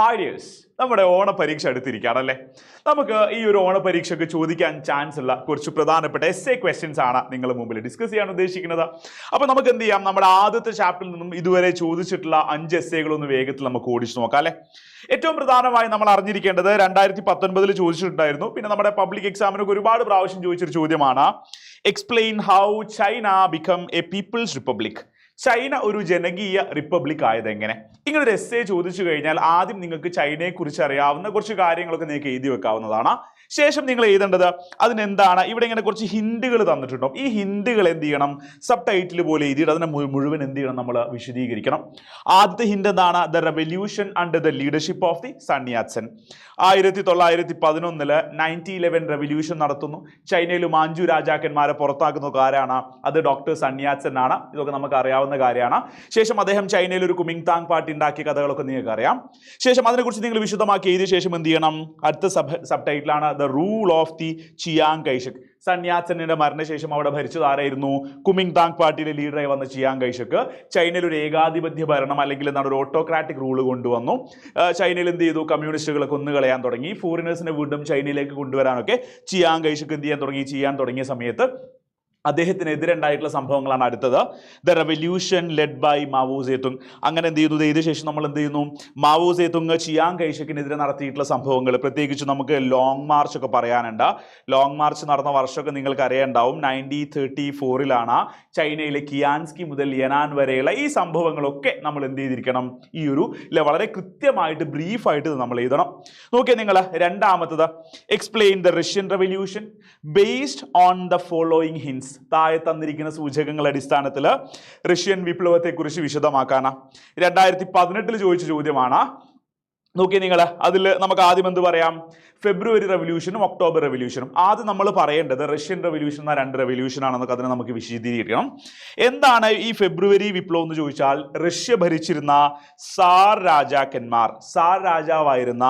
Harriers നമ്മുടെ ഓണപരീക്ഷ അടുത്തിരിക്കുകയാണല്ലേ നമുക്ക് ഈ ഒരു ഓണപരീക്ഷയ്ക്ക് ചോദിക്കാൻ ചാൻസ് ഉള്ള കുറച്ച് പ്രധാനപ്പെട്ട എസ് എ ക്വസ്റ്റ്യൻസ് ആണ് നിങ്ങൾ മുമ്പിൽ ഡിസ്കസ് ചെയ്യാൻ ഉദ്ദേശിക്കുന്നത്. അപ്പോൾ നമുക്ക് എന്ത് ചെയ്യാം? നമ്മുടെ ആദ്യത്തെ ചാപ്റ്ററിൽ നിന്നും ഇതുവരെ ചോദിച്ചിട്ടുള്ള അഞ്ച് എസ് ഒന്ന് വേഗത്തിൽ നമുക്ക് ഓടിച്ചു നോക്കാം അല്ലേ? ഏറ്റവും പ്രധാനമായി നമ്മൾ അറിഞ്ഞിരിക്കേണ്ടത് രണ്ടായിരത്തി പത്തൊൻപതിൽ ചോദിച്ചിട്ടുണ്ടായിരുന്നു. പിന്നെ നമ്മുടെ പബ്ലിക് എക്സാമിനൊക്കെ ഒരുപാട് പ്രാവശ്യം ചോദിച്ചൊരു ചോദ്യമാണ്. Explain how China become a people's republic China ഒരു ജനകീയ റിപ്പബ്ലിക് ആയത് എങ്ങനെ? ഇങ്ങനെ ഒരു എസ് എ ചോദിച്ചു കഴിഞ്ഞാൽ ആദ്യം നിങ്ങൾക്ക് ചൈനയെ കുറിച്ച് അറിയാവുന്ന കുറച്ച് കാര്യങ്ങളൊക്കെ നിങ്ങൾക്ക് എഴുതി വെക്കാവുന്നതാണ്. ശേഷം നിങ്ങൾ എഴുതേണ്ടത് അതിനെന്താണ്? ഇവിടെ ഇങ്ങനെ കുറച്ച് ഹിന്റുകൾ തന്നിട്ടുണ്ടോ ഈ ഹിന്ദുകൾ എന്ത് ചെയ്യണം? സബ് ടൈറ്റിൽ പോലെ എഴുതിയിട്ട് അതിനെ മുഴുവൻ എന്ത് ചെയ്യണം? നമ്മൾ വിശദീകരിക്കണം. ആദ്യത്തെ ഹിന്ദ് എന്താണ്? The revolution under the leadership of the Sun Yat sen ആയിരത്തി തൊള്ളായിരത്തി പതിനൊന്നിൽ നയന്റി ഇലവൻ റെവല്യൂഷൻ നടത്തുന്നു. ചൈനയിൽ മാഞ്ചു രാജാക്കന്മാരെ പുറത്താക്കുന്ന ആരാണ്? അത് ഡോക്ടർ സന്യാസൻ ആണ്. ഇതൊക്കെ നമുക്ക് അറിയാവുന്ന കാര്യമാണ്. ശേഷം അദ്ദേഹം ചൈനയിൽ ഒരു കുമിങ് താങ് പാർട്ടി ഉണ്ടാക്കിയ കഥകളൊക്കെ നിങ്ങൾക്ക് അറിയാം. ശേഷം അതിനെക്കുറിച്ച് നിങ്ങൾ വിശദമാക്കി എഴുതിയ ശേഷം എന്ത് ചെയ്യണം? അടുത്ത sub sub ടൈറ്റിലാണ് the rule of the Chiang Kai shek സന്യാസനിന്റെ മരണശേഷം അവിടെ ഭരിച്ചത് ആരായിരുന്നു? കുമിങ് താങ് പാർട്ടിയിലെ ലീഡറായി വന്ന ചിയാങ് കൈഷക്ക് ചൈനയിൽ ഒരു ഏകാധിപത്യ ഭരണം അല്ലെങ്കിൽ എന്താണ് ഒരു ഓട്ടോക്രാറ്റിക് റൂൾ കൊണ്ടുവന്നു. ചൈനയിൽ എന്ത് ചെയ്തു? കമ്മ്യൂണിസ്റ്റുകളെ കൊന്നുകളയാൻ തുടങ്ങി. ഫോറിനേഴ്സിനെ വീണ്ടും ചൈനയിലേക്ക് കൊണ്ടുവരാനൊക്കെ ചിയാങ് കൈഷക്ക് എന്ത് ചെയ്യാൻ തുടങ്ങി? ചെയ്യാൻ തുടങ്ങിയ സമയത്ത് അദ്ദേഹത്തിനെതിരെ ഉണ്ടായിട്ടുള്ള സംഭവങ്ങളാണ് അടുത്തത്. The revolution led by Mao Zedong അങ്ങനെ എന്ത് ചെയ്യുന്നു ഇതിന് ശേഷം നമ്മൾ എന്ത് ചെയ്യുന്നു? മാവോ സേതുങ് ചിയാങ് കൈഷക്കിനെതിരെ നടത്തിയിട്ടുള്ള സംഭവങ്ങൾ. പ്രത്യേകിച്ച് നമുക്ക് ലോങ് മാർച്ച് ഒക്കെ പറയാനുണ്ട്. ലോങ് മാർച്ച് നടന്ന വർഷമൊക്കെ നിങ്ങൾക്ക് അറിയാണ്ടാവും നയന്റീൻ തേർട്ടി ഫോറിലാണ് ചൈനയിലെ കിയാൻസ്കി മുതൽ യനാൻ വരെയുള്ള ഈ സംഭവങ്ങളൊക്കെ നമ്മൾ എന്ത് ചെയ്തിരിക്കണം? ഈ ഒരു ഇല്ല വളരെ കൃത്യമായിട്ട് ബ്രീഫായിട്ട് നമ്മൾ എഴുതണം. നോക്കിയാൽ നിങ്ങൾ രണ്ടാമത്തത്. Explain the Russian revolution based on the following hints താഴെ തന്നിരിക്കുന്ന സൂചകങ്ങളുടെ അടിസ്ഥാനത്തിൽ റഷ്യൻ വിപ്ലവത്തെക്കുറിച്ച് വിശദമാക്കാനാണ് രണ്ടായിരത്തി പതിനെട്ടിൽ ചോദിച്ച ചോദ്യമാണ് നോക്കിയേ നിങ്ങൾ അതിൽ നമുക്ക് ആദ്യം എന്ത് പറയാം? ഫെബ്രുവരി റെവല്യൂഷനും ഒക്ടോബർ റെവല്യൂഷനും ആദ്യം നമ്മൾ പറയേണ്ടത് റഷ്യൻ റെവല്യൂഷൻ എന്ന രണ്ട് റെവല്യൂഷൻ ആണെന്നൊക്കെ അതിനെ നമുക്ക് വിശദീകരിക്കണം. എന്താണ് ഈ ഫെബ്രുവരി വിപ്ലവം എന്ന് ചോദിച്ചാൽ? റഷ്യ ഭരിച്ചിരുന്ന സാർ രാജാക്കന്മാർ സാർ രാജാവായിരുന്ന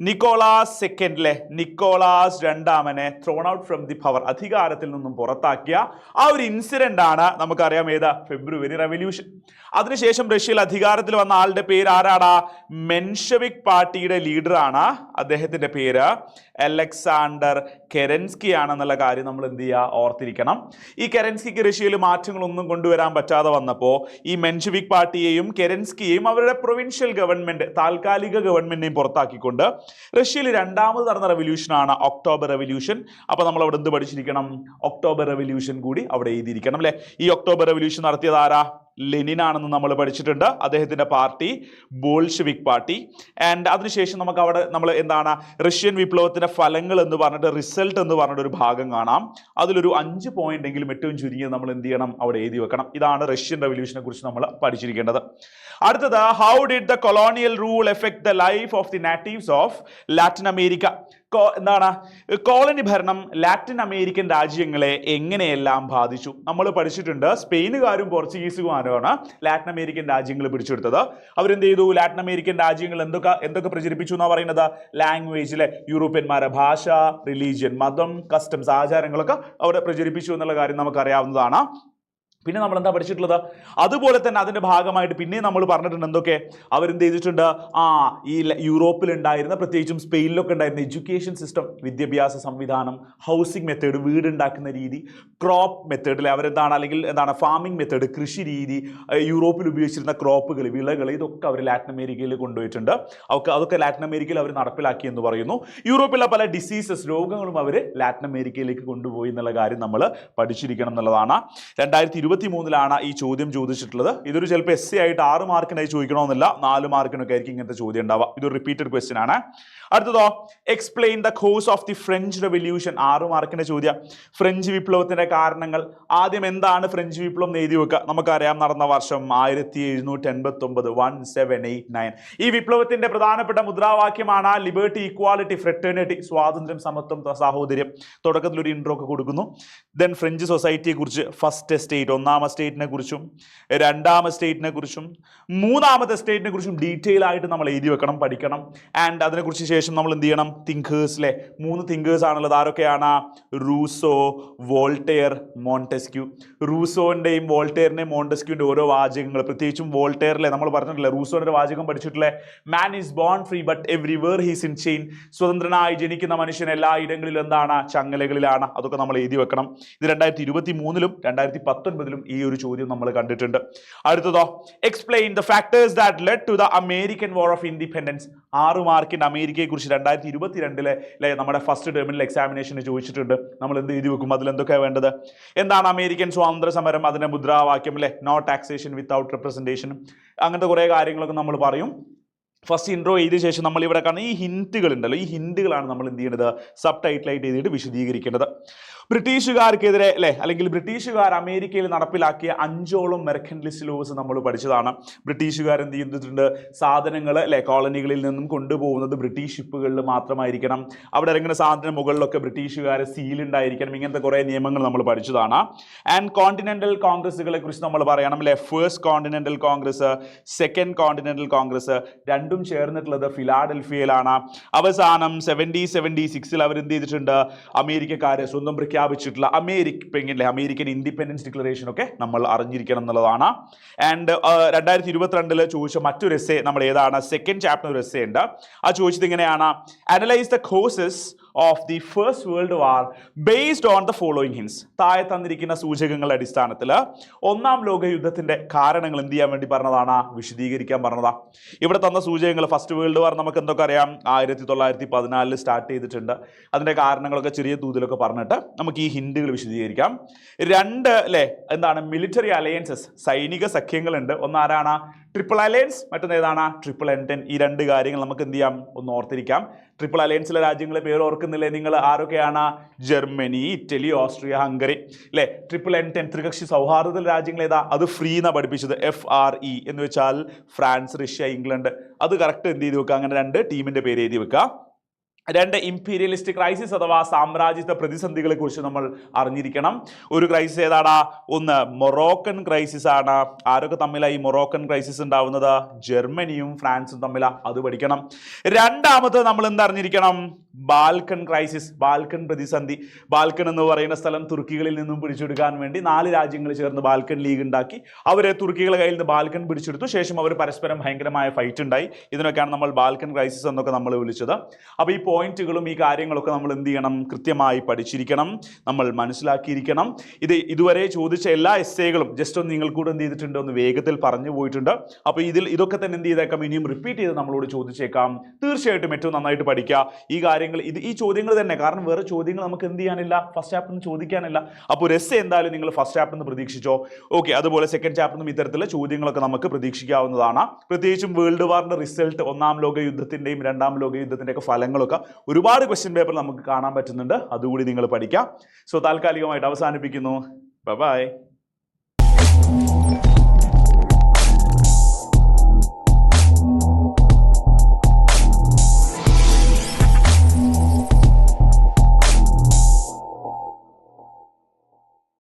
നിക്കോളാസ് സെക്കൻഡിലെ Nicholas രണ്ടാമനെ throne out from the power അധികാരത്തിൽ നിന്നും പുറത്താക്കിയ ആ ഒരു ഇൻസിഡന്റ് ആണ് നമുക്കറിയാം ഏതാ? ഫെബ്രുവരി റെവല്യൂഷൻ അതിനുശേഷം റഷ്യയിൽ അധികാരത്തിൽ വന്ന ആളുടെ പേര് ആരാടാ? മെൻഷവിക് പാർട്ടിയുടെ ലീഡറാണ് അദ്ദേഹത്തിന്റെ പേര് അലക്സാണ്ടർ കെരൻസ്കി ആണെന്നുള്ള കാര്യം നമ്മൾ എന്ത് ചെയ്യുക ഓർത്തിരിക്കണം. ഈ കെരൻസ്കിക്ക് റഷ്യയിൽ മാറ്റങ്ങളൊന്നും കൊണ്ടുവരാൻ പറ്റാതെ വന്നപ്പോൾ ഈ മെൻഷവിക് പാർട്ടിയെയും കെരൻസ്കിയെയും അവരുടെ പ്രൊവിൻഷ്യൽ ഗവൺമെന്റ് താൽക്കാലിക ഗവൺമെന്റിനെയും പുറത്താക്കിക്കൊണ്ട് റഷ്യയിൽ രണ്ടാമത് നടന്ന റെവല്യൂഷനാണ് ഒക്ടോബർ റെവല്യൂഷൻ. അപ്പോൾ നമ്മൾ അവിടെ എന്ത് പഠിച്ചിരിക്കണം? ഒക്ടോബർ റെവല്യൂഷൻ കൂടി അവിടെ എഴുതിയിരിക്കണം അല്ലേ? ഈ ഒക്ടോബർ റെവല്യൂഷൻ നടത്തിയത് ആരാ? ലെനിൻ ആണെന്ന് നമ്മൾ പഠിച്ചിട്ടുണ്ട്. അദ്ദേഹത്തിന്റെ പാർട്ടി ബോൾഷെവിക് പാർട്ടി. ആൻഡ് അതിനുശേഷം നമുക്ക് അവിടെ നമ്മൾ എന്താണ് റഷ്യൻ വിപ്ലവത്തിന്റെ ഫലങ്ങൾ എന്ന് പറഞ്ഞിട്ട് റിസൾട്ട് എന്ന് പറഞ്ഞിട്ട് ഒരു ഭാഗം കാണാം. അതിലൊരു അഞ്ച് പോയിന്റ് എങ്കിലും ഏറ്റവും ചുരുങ്ങിയത് നമ്മൾ എന്ത് ചെയ്യണം അവിടെ എഴുതി വെക്കണം. ഇതാണ് റഷ്യൻ റെവല്യൂഷനെ കുറിച്ച് നമ്മൾ പഠിച്ചിരിക്കേണ്ടത്. അടുത്തത് how did the colonial rule effect the life of the natives of Latin America എന്താണ്? കോളനി ഭരണം ലാറ്റിൻ അമേരിക്കൻ രാജ്യങ്ങളെ എങ്ങനെയെല്ലാം ബാധിച്ചു? നമ്മൾ പഠിച്ചിട്ടുണ്ട് സ്പെയിനുകാരും പോർച്ചുഗീസുകാരുമാണ് ലാറ്റിൻ അമേരിക്കൻ രാജ്യങ്ങൾ പിടിച്ചെടുത്തത്. അവരെന്ത് ചെയ്തു? ലാറ്റിൻ അമേരിക്കൻ രാജ്യങ്ങൾ എന്തൊക്കെ എന്തൊക്കെ പ്രചരിപ്പിച്ചു എന്നാ പറയുന്നത്? ലാംഗ്വേജിലെ യൂറോപ്യന്മാരെ ഭാഷ റിലീജിയൻ മതം കസ്റ്റംസ് ആചാരങ്ങളൊക്കെ അവിടെ പ്രചരിപ്പിച്ചു എന്നുള്ള കാര്യം നമുക്കറിയാവുന്നതാണ്. പിന്നെ നമ്മൾ എന്താ പഠിച്ചിട്ടുള്ളത്? അതുപോലെ തന്നെ അതിന്റെ ഭാഗമായിട്ട് പിന്നെ നമ്മൾ പറഞ്ഞിട്ടുണ്ട് എന്തൊക്കെ? അവരെന്ത് ചെയ്തിട്ടുണ്ട്? ആ ഈ യൂറോപ്പിലുണ്ടായിരുന്ന പ്രത്യേകിച്ചും സ്പെയിനിലൊക്കെ ഉണ്ടായിരുന്ന എഡ്യൂക്കേഷൻ സിസ്റ്റം വിദ്യാഭ്യാസ സംവിധാനം ഹൗസിംഗ് മെത്തേഡ് വീടുണ്ടാക്കുന്ന രീതി ക്രോപ്പ് മെത്തേഡിൽ അവരെന്താണ്? അല്ലെങ്കിൽ എന്താണ്? ഫാമിംഗ് മെത്തേഡ് കൃഷി രീതി യൂറോപ്പിൽ ഉപയോഗിച്ചിരുന്ന ക്രോപ്പുകൾ വിളകൾ ഇതൊക്കെ അവർ ലാറ്റിൻ അമേരിക്കയിൽ കൊണ്ടുപോയിട്ടുണ്ട്. അവർക്ക് അതൊക്കെ ലാറ്റിൻ അമേരിക്കയിൽ അവർ നടപ്പിലാക്കി എന്ന് പറയുന്നു. യൂറോപ്പിലെ പല ഡിസീസസ് രോഗങ്ങളും അവർ ലാറ്റിൻ അമേരിക്കയിലേക്ക് കൊണ്ടുപോയി എന്നുള്ള കാര്യം നമ്മൾ പഠിച്ചിരിക്കണം എന്നുള്ളതാണ്. രണ്ടായിരത്തി ഇരുപത്തി മൂന്നിലാണ് ഈ ചോദ്യം ചോദിച്ചിട്ടുള്ളത്. ഇതൊരു ചിലപ്പോൾ എസ് സി ആയിട്ട് ആറ് മാർക്കിനായി ചോദിക്കണമെന്നില്ല. നാല് മാർക്കിനൊക്കെ ആയിരിക്കും ഇങ്ങനത്തെ ചോദ്യം ഉണ്ടാവുക. ഇതൊരു റിപ്പീറ്റഡ് ക്വസ്റ്റ്യൻ ആണ്. അടുത്തതോ explain the course of the French revolution ആറ് മാർക്കിന്റെ ചോദ്യം. ഫ്രഞ്ച് വിപ്ലവത്തിന്റെ കാരണങ്ങൾ. ആദ്യം എന്താണ് ഫ്രഞ്ച് വിപ്ലവം എഴുതി വെക്കുക. നമുക്കറിയാം നടന്ന വർഷം ആയിരത്തി എഴുന്നൂറ്റി എൺപത്തി ഒമ്പത് വൺ സെവൻ എയ്റ്റ് നയൻ ഈ വിപ്ലവത്തിന്റെ പ്രധാനപ്പെട്ട മുദ്രാവാക്യമാണ് ലിബർട്ടി ഇക്വാലിറ്റി ഫ്രെറ്റേണിറ്റി സ്വാതന്ത്ര്യം സമത്വം സാഹോദര്യം. തുടക്കത്തിൽ ഒരു ഇൻട്രോ ഒക്കെ കൊടുക്കുന്നു. ദെൻ ഫ്രഞ്ച് സൊസൈറ്റിയെ കുറിച്ച് ഫസ്റ്റ് എസ്റ്റേറ്റ് ഒന്നാം ഒന്നാമത്തെ സ്റ്റേറ്റിനെ കുറിച്ചും രണ്ടാമത്തെ സ്റ്റേറ്റിനെ കുറിച്ചും മൂന്നാമത്തെ സ്റ്റേറ്റിനെ കുറിച്ചും ഡീറ്റെയിൽ ആയിട്ട് നമ്മൾ എഴുതി വെക്കണം പഠിക്കണം. ആൻഡ് അതിനെക്കുറിച്ച് ശേഷം നമ്മൾ എന്ത് ചെയ്യണം? തിങ്കേഴ്സിലെ മൂന്ന് തിങ്കേഴ്സ് ആണുള്ളത്. ആരൊക്കെയാണ്? റൂസോ വോൾട്ടെയർ മോണ്ടെസ്ക്യൂ റൂസോന്റെയും വോൾട്ടെയറിന്റെയും മോണ്ടെസ്ക്യൂവിന്റെ ഓരോ വാചകങ്ങൾ. പ്രത്യേകിച്ചും വോൾട്ടെയറിലെ നമ്മൾ പറഞ്ഞിട്ടില്ല റൂസോന്റെ വാചകം പഠിച്ചിട്ടില്ലേ? Man is born free but everywhere he's in chain സ്വതന്ത്രനായി ജനിക്കുന്ന മനുഷ്യൻ എല്ലാ ഇടങ്ങളിലും എന്താണ്? ചങ്ങലകളിലാണ്. അതൊക്കെ നമ്മൾ എഴുതി വെക്കണം. ഇത് രണ്ടായിരത്തി ഇരുപത്തി മൂന്നിലും രണ്ടായിരത്തി ഈ ഒരു ചോദ്യം നമ്മൾ കണ്ടിട്ടുണ്ട്. അടുത്തതോ? Explain the factors that led to the American war of independence ആറ് മാർക്കിന്റെ അമേരിക്കയെ കുറിച്ച് രണ്ടായിരത്തി ഇരുപത്തിരണ്ടിലെ അല്ലെ നമ്മുടെ ഫസ്റ്റ് ടേമിൽ എക്സാമിനേഷന് ചോദിച്ചിട്ടുണ്ട്. നമ്മൾ എന്ത് എഴുതി വെക്കും? അതിൽ എന്തൊക്കെയാണ് വേണ്ടത്? എന്താണ് അമേരിക്കൻ സ്വാതന്ത്ര്യ സമരം അതിന്റെ മുദ്രാവാക്യം അല്ലെ നോ ടാക്സേഷൻ വിത്തൗട്ട് റെപ്രസെന്റേഷൻ അങ്ങനത്തെ കുറേ കാര്യങ്ങളൊക്കെ നമ്മൾ പറയും. ഫസ്റ്റ് ഇൻട്രോ എഴുതിയ ശേഷം നമ്മൾ ഇവിടെ കാണുന്ന ഈ ഹിന്റുകൾ ഉണ്ടല്ലോ. ഈ ഹിന്റുകളാണ് നമ്മൾ എന്ത് ചെയ്യേണ്ടത് സബ് ടൈറ്റിലായിട്ട് എഴുതിയിട്ട് വിശദീകരിക്കേണ്ടത് ബ്രിട്ടീഷുകാർക്കെതിരെ അല്ലെ? അല്ലെങ്കിൽ ബ്രിട്ടീഷുകാർ അമേരിക്കയിൽ നടപ്പിലാക്കിയ അഞ്ചോളം മെർക്കൻലിസ്റ്റ് ലോസ് നമ്മൾ പഠിച്ചതാണ്. ബ്രിട്ടീഷുകാർ എന്ത് ചെയ്തിട്ടുണ്ട്? സാധനങ്ങൾ അല്ലെ കോളനികളിൽ നിന്നും കൊണ്ടുപോകുന്നത് ബ്രിട്ടീഷ് ഷിപ്പുകളിൽ മാത്രമായിരിക്കണം. അവിടെ ഇറങ്ങുന്ന സാധനം മുകളിലൊക്കെ ബ്രിട്ടീഷുകാർ സീൽ ഉണ്ടായിരിക്കണം. ഇങ്ങനത്തെ കുറേ നിയമങ്ങൾ നമ്മൾ പഠിച്ചതാണ്. ആൻഡ് കോണ്ടിനെന്റൽ കോൺഗ്രസുകളെ കുറിച്ച് നമ്മൾ പറയണം അല്ലെ? First continental congress second continental congress രണ്ടും ചേർന്നിട്ടുള്ളത് ഫിലാഡൽഫിയയിലാണ് അവസാനം സെവന്റി സെവന്റി സിക്സിൽ അവർ എന്ത് ചെയ്തിട്ടുണ്ട്? അമേരിക്കക്കാരെ സ്വന്തം പ്രഖ്യാപിച്ചിട്ടുള്ള അമേരിക്ക അമേരിക്കൻ ഇൻഡിപെൻഡൻസ് ഡിക്ലറേഷൻ ഒക്കെ നമ്മൾ അറിഞ്ഞിരിക്കണം എന്നുള്ളതാണ്. ആൻഡ് രണ്ടായിരത്തി ഇരുപത്തിരണ്ടിൽ ചോദിച്ച മറ്റൊരു എസ്സേ നമ്മൾ ഏതാണ് സെക്കൻഡ് ചാപ്റ്റർ ഒരു എസ്സേ ഉണ്ട്. ആ ചോദിച്ചത് ഇങ്ങനെയാണ്. Analyse the causes of the first world war based on the following hints താഴെ തന്നിരിക്കുന്ന സൂചകങ്ങളുടെ അടിസ്ഥാനത്തിൽ ഒന്നാം ലോക യുദ്ധത്തിന്റെ കാരണങ്ങൾ എന്ത് ചെയ്യാൻ വേണ്ടി പറഞ്ഞതാണ്? വിശദീകരിക്കാൻ പറഞ്ഞതാ. ഇവിടെ തന്ന സൂചകങ്ങൾ ഫസ്റ്റ് വേൾഡ് വാർ നമുക്ക് എന്തൊക്കെ അറിയാം? ആയിരത്തി തൊള്ളായിരത്തി പതിനാലിൽ സ്റ്റാർട്ട് ചെയ്തിട്ടുണ്ട്. അതിന്റെ കാരണങ്ങളൊക്കെ ചെറിയ തോതിലൊക്കെ പറഞ്ഞിട്ട് നമുക്ക് ഈ ഹിൻഡുകൾ വിശദീകരിക്കാം. രണ്ട് അല്ലേ എന്താണ്? മിലിറ്ററി അലയൻസസ് സൈനിക സഖ്യങ്ങളുണ്ട്. ഒന്നാരാണ് ട്രിപ്പിൾ അലയൻസ് മറ്റൊന്ന് ഏതാണ് ട്രിപ്പിൾ ടെൻ ഈ രണ്ട് കാര്യങ്ങൾ നമുക്ക് എന്ത് ചെയ്യാം? ഒന്ന് ഓർത്തിരിക്കാം. ട്രിപ്പിൾ അലയൻസിലെ രാജ്യങ്ങളെ പേര് ഓർക്കുന്നില്ലേ നിങ്ങൾ? ആരൊക്കെയാണ്? Germany Italy Austria Hungary. അല്ലേ ട്രിപ്പിൾ എൻ ടെൻ ത്രികക്ഷി സൗഹാർദ്ദത്തിൽ രാജ്യങ്ങൾ ഏതാ? അത് ഫ്രീ എന്നാണ് പഠിപ്പിച്ചത്. എഫ് ആർ ഇ എന്ന് വെച്ചാൽ ഫ്രാൻസ് റഷ്യ ഇംഗ്ലണ്ട്. അത് കറക്റ്റ് എന്ത് ചെയ്ത് വെക്കുക അങ്ങനെ രണ്ട് ടീമിന്റെ പേര് എഴുതി വെക്കുക രണ്ട് ഇംപീരിയലിസ്റ്റ് ക്രൈസിസ് അഥവാ സാമ്രാജ്യത്വ പ്രതിസന്ധികളെ കുറിച്ച് നമ്മൾ അറിഞ്ഞിരിക്കണം. ഒരു ക്രൈസിസ് ഏതാണ് ഒന്ന് മൊറോക്കൻ ക്രൈസിസ് ആണ്. ആരൊക്കെ തമ്മിലായി മൊറോക്കൻ ക്രൈസിസ് ഉണ്ടാവുന്നത്? ജർമ്മനിയും ഫ്രാൻസും തമ്മിലാണ് അത് പഠിക്കണം. രണ്ടാമത് നമ്മൾ എന്തറിഞ്ഞിരിക്കണം ബാൽക്കൺ ക്രൈസിസ് ബാൽക്കൺ പ്രതിസന്ധി. ബാൽക്കൺ എന്ന് പറയുന്ന സ്ഥലം തുർക്കികളിൽ നിന്നും പിടിച്ചെടുക്കാൻ വേണ്ടി നാല് രാജ്യങ്ങൾ ചേർന്ന് ബാൽക്കൺ ലീഗ് ഉണ്ടാക്കി. അവരെ തുർക്കികളുടെ കയ്യിൽ നിന്ന് ബാൽക്കൺ പിടിച്ചെടുത്തു. ശേഷം അവർ പരസ്പരം ഭയങ്കരമായ ഫൈറ്റ് ഉണ്ടായി. ഇതിനൊക്കെയാണ് നമ്മൾ ബാൽക്കൺ ക്രൈസിസ് എന്നൊക്കെ നമ്മൾ വിളിച്ചത്. അപ്പോൾ ഈ പോയിന്റുകളും ഈ കാര്യങ്ങളൊക്കെ നമ്മൾ എന്ത് ചെയ്യണം? കൃത്യമായി പഠിച്ചിരിക്കണം. നമ്മൾ മനസ്സിലാക്കിയിരിക്കണം. ഇത് ഇതുവരെ ചോദിച്ച എല്ലാ എസ്സേകളും ജസ്റ്റ് ഒന്ന് നിങ്ങൾ കൂടെ എന്ത് ചെയ്തിട്ടുണ്ട്? ഒന്ന് വേഗത്തിൽ പറഞ്ഞു പോയിട്ടുണ്ട്. അപ്പോൾ ഇതിൽ ഇതൊക്കെ തന്നെ എന്ത് ചെയ്തേക്കാം? ഇനിയും റിപ്പീറ്റ് ചെയ്ത് നമ്മളോട് ചോദിച്ചേക്കാം. തീർച്ചയായിട്ടും ഏറ്റവും നന്നായിട്ട് പഠിക്കുക. ഈ കാര്യങ്ങൾ ഇത് ഈ ചോദ്യങ്ങൾ തന്നെ. കാരണം വേറെ ചോദ്യങ്ങൾ നമുക്ക് എന്ത് ചെയ്യാനില്ല? ഫസ്റ്റ് ചാപ്റ്ററിൽ നിന്ന് ചോദിക്കാനില്ല. അപ്പോൾ ഒരു എസ് എന്തായാലും നിങ്ങൾ ഫസ്റ്റ് ചാപ്റ്ററിൽ നിന്ന് പ്രതീക്ഷിച്ചോ? ഓക്കെ അതുപോലെ സെക്കൻഡ് ചാപ്റ്ററിൽ നിന്നും ഇത്തരത്തിലുള്ള ചോദ്യങ്ങളൊക്കെ നമുക്ക് പ്രതീക്ഷിക്കാവുന്നതാണ്. പ്രത്യേകിച്ചും വേൾഡ് വാറിന്റെ റിസൾട്ട് ഒന്നാം ലോക യുദ്ധത്തിന്റെയും രണ്ടാം ലോക യുദ്ധത്തിന്റെ ഒക്കെ ഫലങ്ങളൊക്കെ ഒരുപാട് ക്വസ്റ്റ്യൻ പേപ്പർ നമുക്ക് കാണാൻ പറ്റുന്നുണ്ട്. അതുകൂടി നിങ്ങൾ പഠിക്കാം. സോ താൽക്കാലികമായിട്ട് അവസാനിപ്പിക്കുന്നു. ബൈ